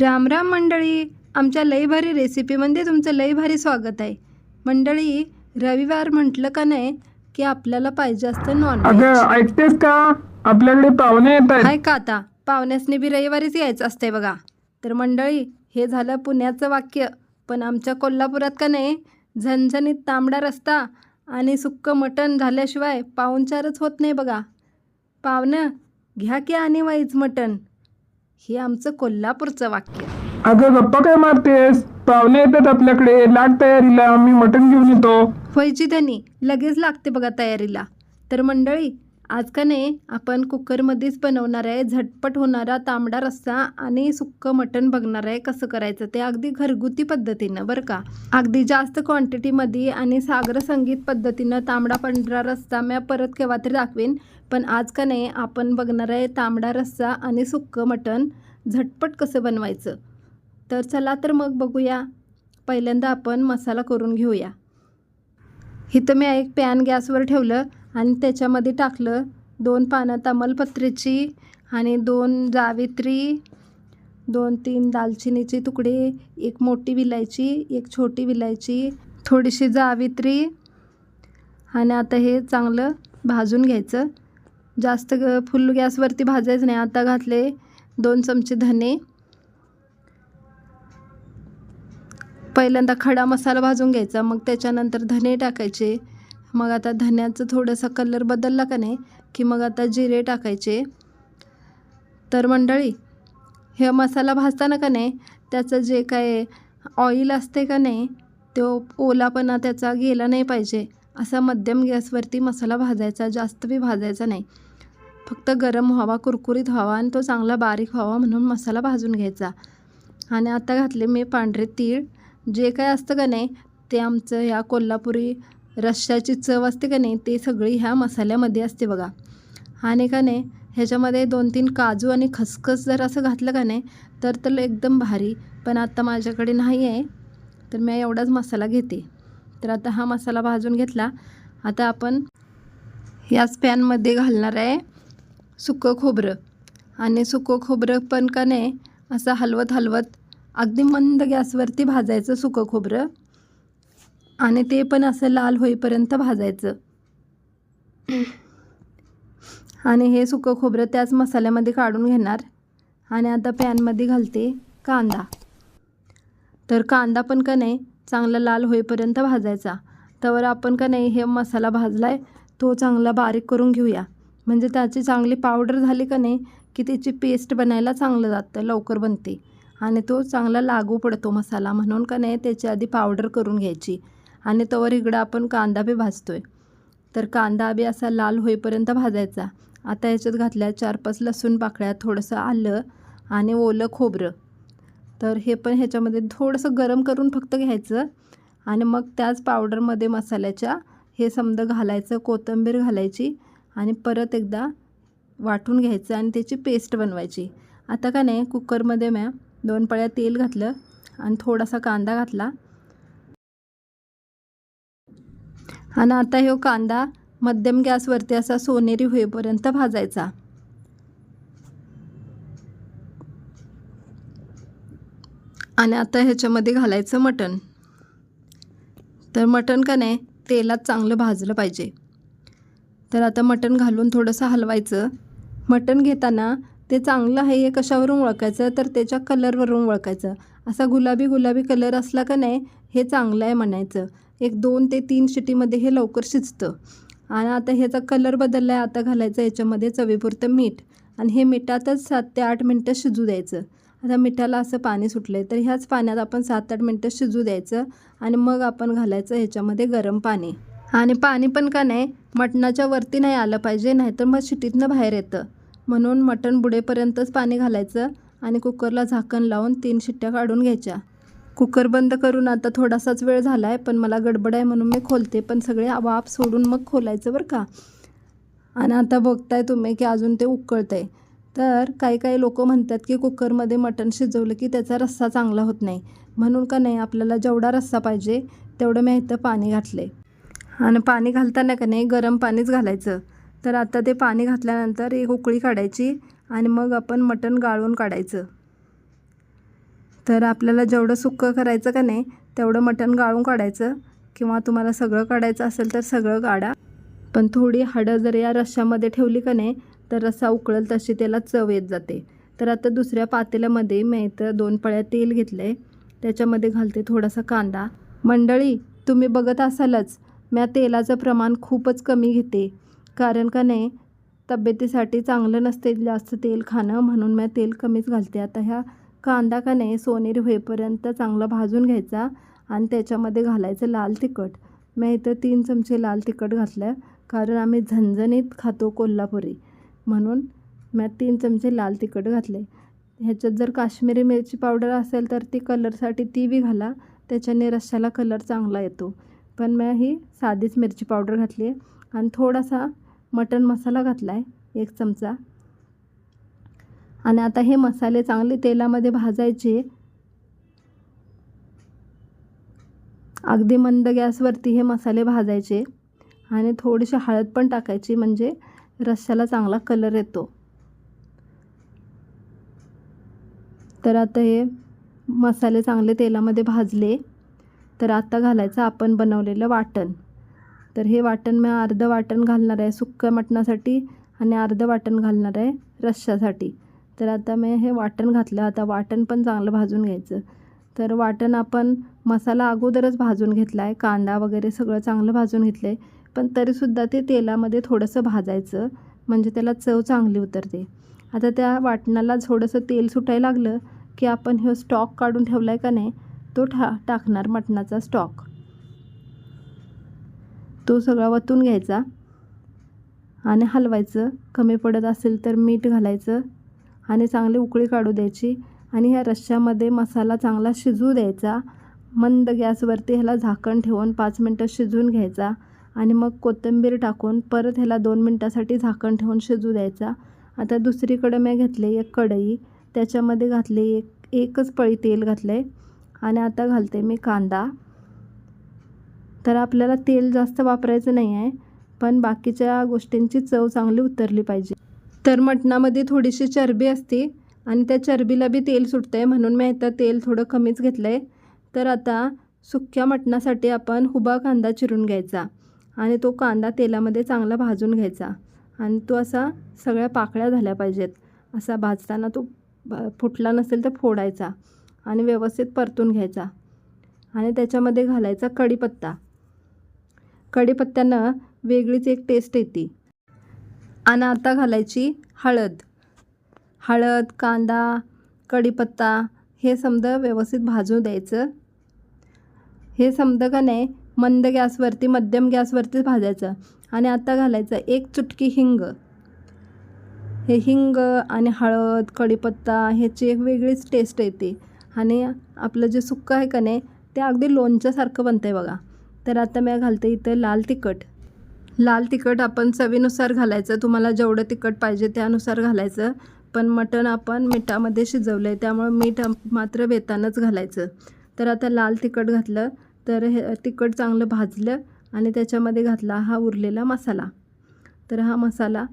राम राम मंडळी आमच्या लई भारी रेसिपीमध्ये तुमचं लई भारी स्वागत आहे. मंडळी रविवार म्हटलं का नाही की आपल्याला पाहिजे असतं नॉन ऐकतेस का? आपल्याकडे पाहुणे येत हाय का आता? पाहुण्यासनी बी रविवारीच यायचं असते बघा. तर मंडळी हे झालं पुण्याचं वाक्य. पण आमच्या कोल्हापुरात का नाही झणझणीत तांबडा रस्ता आणि सुक्क मटण झाल्याशिवाय पाहुणचारच होत नाही बघा. पाहुणं घ्या की आणि वाईच मटण. हे आमचं कोल्हापूरचं वाक्य. अगं गप्पा काय मारतेस? पाहुणे येतात आपल्याकडे. लाग तयारीला. मी मटण घेऊन येतो. व्हायची त्यांनी लगेच लागते बघा तयारीला. तर मंडळी आज का नाही आपण कुकरमध्येच बनवणार आहे झटपट होणारा तांबडा रस्सा आणि सुक्कं मटण बघणार आहे कसं करायचं ते अगदी घरगुती पद्धतीनं बरं का? अगदी जास्त क्वांटिटीमध्ये आणि सागर संगीत पद्धतीनं तांबडा पांढरा रस्सा मी परत केव्हा तरी दाखवेन. पण आज का नाही आपण बघणार आहे तांबडा रस्सा आणि सुक्कं मटण झटपट कसं बनवायचं. तर चला तर मग बघूया. पहिल्यांदा आपण मसाला करून घेऊया. इथं मी एक पॅन गॅसवर ठेवलं. आणि त्याच्यामध्ये टाकलं दोन पानं तमालपत्रीची आणि दोन जावित्री दोन तीन दालचिनीचे तुकडे एक मोठी विलायची एक छोटी विलायची थोडीशी जावित्री आणि आता हे चांगलं भाजून घ्यायचं. जास्त ग फुल गॅसवरती भाजायचं नाही. आता घातले दोन चमचे धने. पहिल्यांदा खडा मसाला भाजून घ्यायचा. मग त्याच्यानंतर धने टाकायचे. मग आता धन्याचं थोडासा कलर बदलला का नाही? की मग आता जिरे टाकायचे. तर मंडळी हे मसाला भाजताना का नाही त्याचं जे काय ऑइल असते का नाही तो ओलापणा त्याचा गेला नाही पाहिजे. असा मध्यम गॅसवरती मसाला भाजायचा जास्त बी भाजायचा नाही. फक्त गरम व्हावा कुरकुरीत व्हावा आणि तो चांगला बारीक व्हावा म्हणून मसाला भाजून घ्यायचा. आणि आता घातले मी पांढरे तीळ. जे काय असतं का नाही ते आमचं ह्या कोल्हापुरी रश्श्याची चव असते का नाही ते सगळी ह्या मसाल्यामध्ये असते बघा. आणि का नाही ह्याच्यामध्ये दोन तीन काजू आणि खसखस जर असं घातलं का नाही तर तर एकदम भारी. पण आता माझ्याकडे नाही आहे तर मी एवढाच मसाला घेते. तर आता हा मसाला भाजून घेतला. आता आपण याच पॅनमध्ये घालणार आहे सुकं खोबरं. आणि सुकं खोबरं पण का नाही असं हलवत हलवत अगदी मंद गॅसवरती भाजायचं सुकं खोबरं. आणि ते पण असं लाल होईपर्यंत भाजायचं. आणि हे सुकं खोबरं त्याच मसाल्यामध्ये काढून घेणार. आणि आता पॅनमध्ये घालते कांदा. तर कांदा पण का नाही चांगला लाल होईपर्यंत भाजायचा. तर आपण का नाही हे मसाला भाजला आहे तो चांगला बारीक करून घेऊया. म्हणजे त्याची चांगली पावडर झाली का नाही की त्याची पेस्ट बनायला चांगलं जातं लवकर बनते. आणि तो चांगला लागू पडतो मसाला म्हणून का नाही त्याची आधी पावडर करून घ्यायची. आणि तवर इकडं आपण कांदा बी भाजतो आहे तर कांदा बी असा लाल होईपर्यंत भाजायचा. आता याच्यात घातल्या चार पाच लसूण पाकळ्या थोडंसं आलं आणि ओलं खोबरं. तर हे पण ह्याच्यामध्ये थोडंसं गरम करून फक्त घ्यायचं आणि मग त्याच पावडरमध्ये मसाल्याच्या हे समद घालायचं कोथिंबीर घालायची आणि परत एकदा वाटून घ्यायचं आणि त्याची पेस्ट बनवायची. आता का नाही कुकरमध्ये म्या दोन पळ्या तेल घातलं आणि थोडासा कांदा घातला. आणि आता ह्यो कांदा मध्यम गॅसवरती असा सोनेरी होईपर्यंत भाजायचा. आणि आता ह्याच्यामध्ये घालायचं मटण. तर मटण का नाही तेलात चांगलं भाजलं पाहिजे. तर आता मटण घालून थोडंसं हलवायचं. मटण घेताना ते चांगलं आहे हे कशावरून ओळखायचं? तर त्याच्या कलरवरून ओळखायचं. असा गुलाबी गुलाबी कलर असला का नाही हे चांगलं आहे म्हणायचं. एक दोन ते तीन शिटीमध्ये हे लवकर शिजतं. आणि आता ह्याचा कलर बदलला आहे आता घालायचं याच्यामध्ये चवीपुरतं मीठ. आणि हे मिठातच सात ते आठ मिनटं शिजू द्यायचं. आता मिठाला असं पाणी सुटलं आहे तर ह्याच पाण्यात आपण सात आठ मिनटं शिजू द्यायचं. आणि मग आपण घालायचं ह्याच्यामध्ये गरम पाणी. आणि पाणी पण का नाही मटणाच्या वरती नाही आलं पाहिजे नाहीतर मग शिटीतनं बाहेर येतं. म्हणून मटण बुडेपर्यंतच पाणी घालायचं आणि कुकरला झाकण लावून तीन शिट्ट्या काढून घ्यायच्या. कुकर बंद करून आता थोडासाच वेळ झाला आहे पण मला गडबड आहे म्हणून मी खोलते. पण सगळे वाफ सोडून मग खोलायचं बरं का? आणि आता बघताय तुम्ही की अजून ते उकळतं आहे तर काही काही लोक म्हणतात की कुकरमध्ये मटण शिजवलं की त्याचा रस्सा चांगला होत नाही. म्हणून का नाही आपल्याला जेवढा रस्सा पाहिजे तेवढं मी इथं पाणी घातलं आहे आणि पाणी घालताना का नाही गरम पाणीच घालायचं. तर आता ते पाणी घातल्यानंतर एक उकळी काढायची आणि मग आपण मटण गाळून काढायचं. तर आपल्याला जेवढं सुक्कं करायचं का नाही तेवढं मटण गाळून काढायचं किंवा तुम्हाला सगळं काढायचं असेल तर सगळं काढा पण थोडी हाडं जर या रश्श्यामध्ये ठेवली का नाही तर रस्सा उकळेल तशी त्याला चव येत जाते. तर आता दुसऱ्या पातेल्यामध्ये मी इथं दोन पळ्या तेल घेतलं आहे त्याच्यामध्ये घालते थोडासा कांदा. मंडळी तुम्ही बघत असालच म्या तेलाचं प्रमाण खूपच कमी घेते. कारण का नाही तब्येतीसाठी चांगलं नसते जास्त तेल खाणं म्हणून मी तेल कमीच घालते. आता ह्या कांदा का नाही सोनेरी होईपर्यंत चांगला भाजून घ्यायचा आणि त्याच्यामध्ये घालायचं लाल तिखट. मी इथं तीन चमचे लाल तिखट घातलं कारण आम्ही झणझणीत खातो कोल्हापुरी. म्हणून मी तीन चमचे लाल तिखट घातले. ह्याच्यात जर काश्मीरी मिरची पावडर असेल तर ती कलरसाठी ती बी घाला त्याच्याने रश्श्याला कलर चांगला येतो. पण मी ही साधीच मिरची पावडर घातली आहे आणि थोडासा मटण मसाला घातला आहे एक चमचा. आणि आता हे मसाले चांगले तेलामध्ये भाजायचे. अगदी मंद गॅसवरती हे मसाले भाजायचे. आणि थोडीशी हळद पण टाकायची म्हणजे रश्श्याला चांगला कलर येतो. तर आता हे मसाले चांगले तेलामध्ये भाजले. तर आता घालायचं आपण बनवलेलं वाटण. तर हे वाटण मी अर्धं वाटण घालणार आहे सुक्कं मटणासाठी आणि अर्धं वाटण घालणार आहे रश्श्यासाठी तर आता मी हे वाटण घातलं. आता वाटण पण चांगलं भाजून घ्यायचं. तर वाटण आपण मसाला अगोदरच भाजून घेतला आहे कांदा वगैरे सगळं चांगलं भाजून घेतलं आहे पण तरीसुद्धा ते तेलामध्ये थोडंसं भाजायचं. म्हणजे त्याला चव चांगली उतरते. आता त्या वाटणाला थोडंसं तेल सुटायला लागलं की आपण हे स्टॉक काढून ठेवला आहे का नाही तो ठा टाकणार मटणाचा स्टॉक. तो सगळा वतून घ्यायचा. आणि हलवायचं. कमी पडत असेल तर मीठ घालायचं. आणि चांगली उकळी काढू द्यायची. आणि ह्या रश्श्यामध्ये मसाला चांगला शिजू द्यायचा. मंद गॅसवरती ह्याला झाकण ठेवून पाच मिनटं शिजवून घ्यायचा. आणि मग कोथिंबीर टाकून परत ह्याला दोन मिनटासाठी झाकण ठेवून शिजू द्यायचा. आता दुसरीकडे मी घेतले एक कढई. त्याच्यामध्ये घातले एक एकच पळी तेल घातलं आहे आणि आता घालते मी कांदा. तर आपल्याला तेल जास्त वापरायचं नाही आहे पण बाकीच्या गोष्टींची चव चांगली उतरली पाहिजे. तर मटणामध्ये थोडीशी चरबी असते आणि त्या चरबीला बी तेल सुटतं आहे म्हणून मी आता तेल थोडं कमीच घेतलं आहे तर आता सुक्या मटणासाठी आपण हुबा कांदा चिरून घ्यायचा आणि तो कांदा तेलामध्ये चांगला भाजून घ्यायचा आणि तो असा सगळ्या पाकळ्या झाल्या पाहिजेत. असा भाजताना तो फुटला नसेल तर फोडायचा आणि व्यवस्थित परतून घ्यायचा आणि त्याच्यामध्ये घालायचा कढीपत्ता. कढीपत्त्यानं वेगळीच एक टेस्ट येते. आणि आता घालायची हळद. हळद कांदा कढीपत्ता हे समजा व्यवस्थित भाजू द्यायचं. हे समजा का नाही मंद गॅसवरती मध्यम गॅसवरतीच भाजायचं. आणि आता घालायचं एक चुटकी हिंग. हे हिंग आणि हळद कढीपत्ता ह्याची एक वेगळीच टेस्ट येते. आणि आपलं जे सुक्कं आहे का नाही ते अगदी लोणच्यासारखं बनतं आहे बघा. तर आता मी घालते इथं लाल तिखट. लाल तिखट आपण चवीनुसार घालायचं. तुम्हाला जेवढं तिखट पाहिजे त्यानुसार घालायचं. पण मटण आपण मिठामध्ये शिजवलं आहे त्यामुळं मीठ मात्र बेतानच घालायचं. तर आता लाल तिखट घातलं तर हे तिखट चांगलं भाजलं आणि त्याच्यामध्ये घातला हा उरलेला मसाला. तर हा मसाला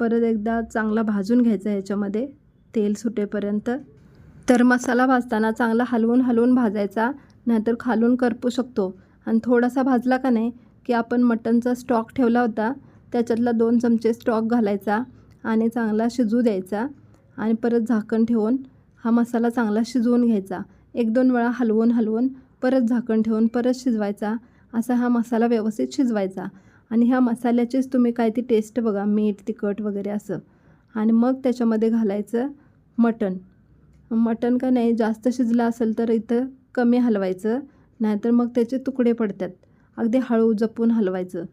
परत एकदा चांगला भाजून घ्यायचा ह्याच्यामध्ये तेल सुटेपर्यंत. तर मसाला भाजताना चांगला हलवून हलवून भाजायचा नाहीतर खालून करपू शकतो. आणि थोडासा भाजला का नाही की आपण मटनचा स्टॉक ठेवला होता त्याच्यातला दोन चमचे स्टॉक घालायचा आणि चांगला शिजू द्यायचा आणि परत झाकण ठेवून हा मसाला चांगला शिजवून घ्यायचा. एक दोन वेळा हलवून हलवून परत झाकण ठेवून परत शिजवायचा. असा हा मसाला व्यवस्थित शिजवायचा. आणि ह्या मसाल्याचीच तुम्ही काय ती टेस्ट बघा मीठ तिखट वगैरे असं. आणि मग त्याच्यामध्ये घालायचं मटण. मटण का नाही जास्त शिजलं असेल तर इथं कमी हलवायचं नाहीतर मग त्याचे तुकडे पडतात. अगदी हळू जपून हलवायचं.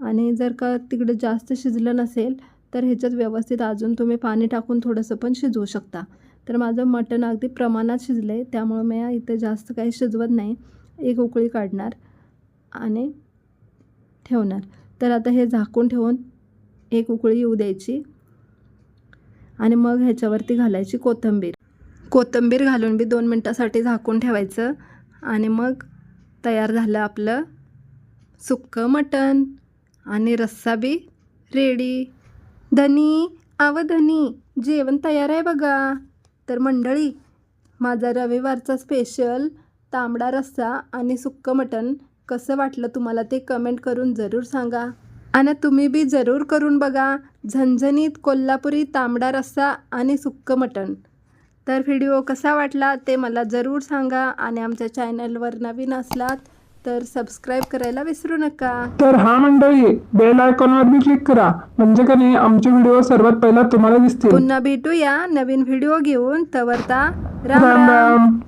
आणि जर का तिकडे जास्त शिजलं नसेल तर ह्याच्यात व्यवस्थित अजून तुम्ही पाणी टाकून थोडंसं पण शिजवू शकता. तर माझं मटण अगदी प्रमाणात शिजलं आहे त्यामुळं मी इथे जास्त काही शिजवत नाही. एक उकळी काढणार आणि ठेवणार. तर आता हे झाकून ठेवून एक उकळी येऊ द्यायची आणि मग ह्याच्यावरती घालायची कोथिंबीर. कोथिंबीर घालून बी दोन मिनटासाठी झाकून ठेवायचं आणि मग तयार झालं आपलं सुक्कं मटण आणि रस्सा बी रेडी धनी आव धनी जेवण तयार आहे बघा. तर मंडळी माझा रविवारचा स्पेशल तांबडा रस्सा आणि सुक्कं मटण कसं वाटलं तुम्हाला ते कमेंट करून जरूर सांगा. आणि तुम्ही बी जरूर करून बघा झणझणीत कोल्हापुरी तांबडा रस्सा आणि सुक्कं मटण. तर व्हिडिओ कसा वाटला ते मला जरूर सांगा आणि आमच्या चॅनलवर नवीन असलात तर सबस्क्राईब करायला विसरू नका. तर हा मंडळी बेल आयकॉनवर बी क्लिक करा. म्हणजे का नाही आमचे व्हिडिओ सर्वात पहिला तुम्हाला दिसतील. पुन्हा भेटूया नवीन व्हिडिओ घेऊन. तवरता राम राम राम. राम.